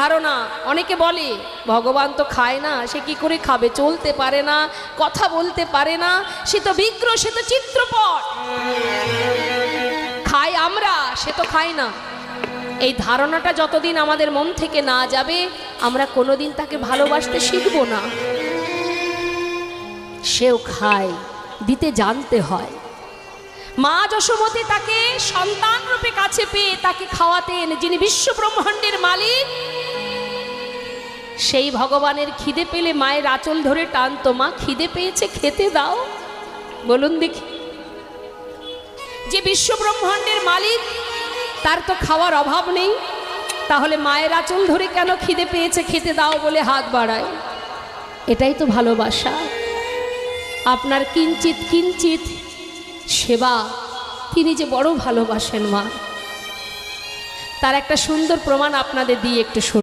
ধারণা। অনেকে বলে, ভগবান তো খায় না, সে কি করে খাবে? চলতে পারে না, কথা বলতে পারে না, সে তো বিগ্রহ সে তো চিত্রপট। খাই আমরা, সে তো খায় না। এই ধারণাটা যতদিন আমাদের মন থেকে না যাবে, আমরা কোনোদিন তাকে ভালোবাসতে শিখব না। সেও খায়, দিতে জানতে হয়। মা যশোমতী তাকে সন্তান রূপে কাছে পেয়ে তাকে খাওয়াতেন, যিনি বিশ্ব ব্রহ্মাণ্ডের মালিক সেই ভগবানের খিদে পেলে মায়ের আঁচল ধরে টানতো মা খিদে পেয়েছে, খেতে দাও। বলুন দেখি। যে বিশ্ব ব্রহ্মাণ্ডের মালিক, তার তো খাওয়ার অভাব নেই। তাহলে মায়ের আঁচল ধরে কেন খিদে পেয়েছে, খেতে দাও বলে হাত বাড়ায়? এটাই তো ভালোবাসা। আপনার কিঞ্চিত কিঞ্চিত সেবা তিনি যে বড় ভালোবাসেন মা। তার একটা সুন্দর প্রমাণ আপনাদের দিয়ে একটু শুন